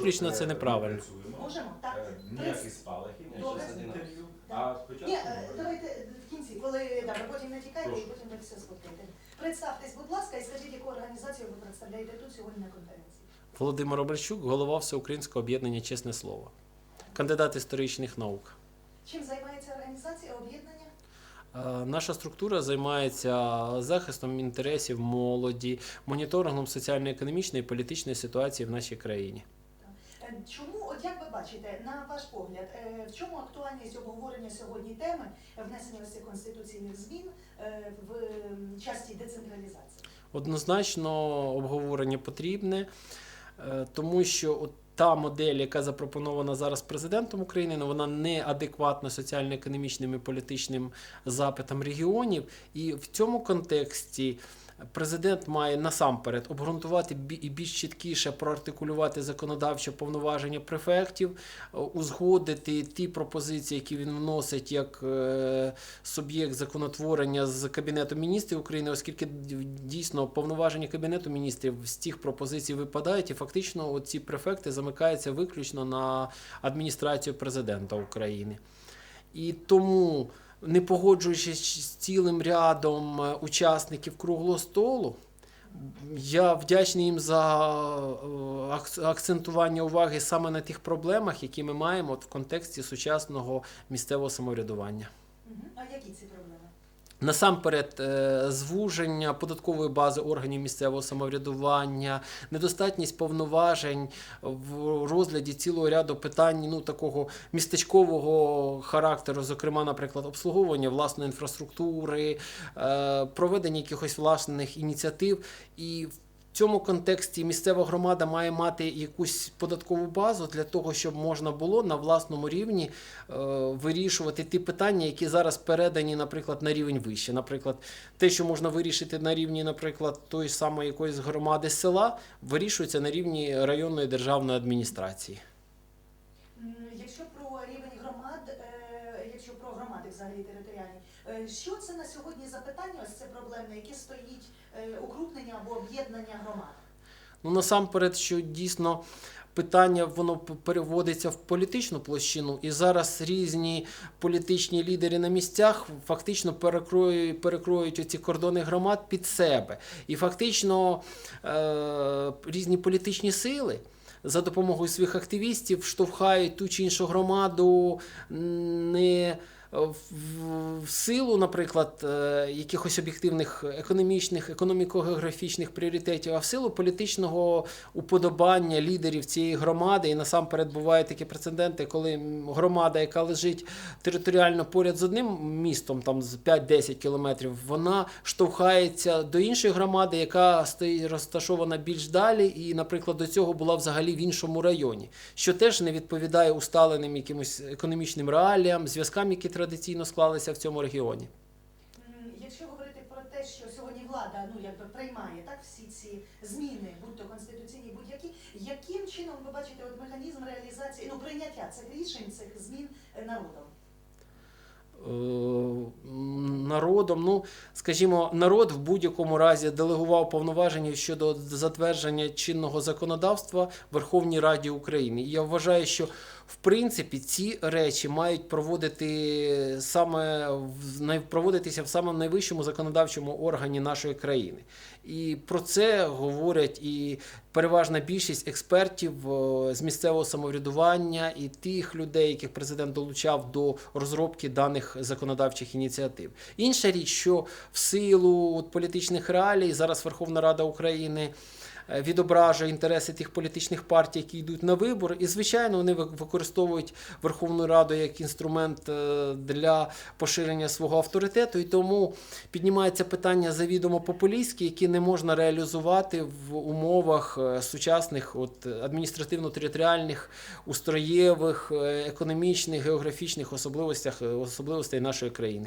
Виключно це неправильно. Можемо? Так. Е, Ніяких спалахів. Добре. інтерв'ю. А спочатку Ні, е, давайте в кінці, коли добре, потім не тікайте і Прошу. потім ви все сфоткаєте. Представтесь, будь ласка, і скажіть, яку організацію ви представляєте тут сьогодні на конференції. Володимир Оберчук, голова Всеукраїнського об'єднання Чесне Слово, кандидат історичних наук. Чим займається організація об'єднання? Е, Наша структура займається захистом інтересів молоді, моніторингом соціально-економічної і політичної ситуації в нашій країні. Е, Чому, от як ви бачите, на ваш погляд, е, в чому актуальність обговорення сьогодні теми внесення ось цих конституційних змін е, в часті децентралізації? Однозначно обговорення потрібне, е, тому що от та модель, яка запропонована зараз президентом України, ну, вона не адекватна соціально-економічним і політичним запитам регіонів. І в цьому контексті президент має насамперед обґрунтувати і більш чіткіше проартикулювати законодавче повноваження префектів, узгодити ті пропозиції, які він вносить як е, суб'єкт законотворення з Кабінету міністрів України, оскільки дійсно повноваження Кабінету міністрів з тих пропозицій випадають, і фактично ці префекти замикаються виключно на адміністрацію президента України. І тому, не погоджуючись з цілим рядом е, учасників круглого столу, я вдячний їм за е, акцентування уваги саме на тих проблемах, які ми маємо в контексті сучасного місцевого самоврядування. А які ці проблеми? Насамперед, е, звуження податкової бази органів місцевого самоврядування, недостатність повноважень в розгляді цілого ряду питань ну, такого містечкового характеру, зокрема, наприклад, обслуговування власної інфраструктури, е, проведення якихось власних ініціатив. І в цьому контексті місцева громада має мати якусь податкову базу для того, щоб можна було на власному рівні е, вирішувати ті питання, які зараз передані, наприклад, на рівень вище. Наприклад, те, що можна вирішити на рівні, наприклад, тої самої якоїсь громади села, вирішується на рівні районної державної адміністрації. М, Якщо про рівень громад, е, якщо про громади взагалі територіальні, е, що це на сьогодні за питання, ось це проблемне, яке стоїть е, укрупнення або об'єднання громад? Ну насамперед, що дійсно питання воно переводиться в політичну площину, і зараз різні політичні лідери на місцях фактично перекроюють, перекроють оці кордони громад під себе. І фактично е- різні політичні сили. За допомогою своїх активістів штовхають ту чи іншу громаду не в, силу, наприклад, е, якихось об'єктивних економічних, економіко-географічних пріоритетів, а в силу політичного уподобання лідерів цієї громади. І насамперед бувають такі прецеденти, коли громада, яка лежить територіально поряд з одним містом, там з 5-10 кілометрів, вона штовхається до іншої громади, яка стоїть розташована більш далі, і, наприклад, до цього була взагалі в іншому районі, що теж не відповідає усталеним якимось економічним реаліям, зв'язкам, які традиційно склалися в цьому регіоні. Якщо говорити про те, що сьогодні влада ну якби приймає так всі ці зміни, будь-то конституційні, будь-які, яким чином ви бачите от механізм реалізації ну прийняття цих рішень, цих змін е, народом? Е, народом. Ну, скажімо, народ в будь-якому разі делегував повноваження щодо затвердження чинного законодавства Верховній Раді України. І я вважаю, що в принципі ці речі мають проводити саме проводитися в самому найвищому законодавчому органі нашої країни. І про це говорять і переважна більшість експертів з місцевого самоврядування і тих людей, яких президент долучав до розробки даних законодавчих ініціатив. Інша річ, що в силу політичних реалій зараз Верховна Рада України. Е, Відображує інтереси тих політичних партій, які йдуть на вибори, і звичайно вони ви- використовують Верховну Раду як інструмент е, для поширення свого авторитету, і тому піднімається питання завідомо популістські, які не можна реалізувати в умовах е, сучасних от, адміністративно-територіальних, устроєвих, економічних, географічних особливостях, особливостей нашої країни.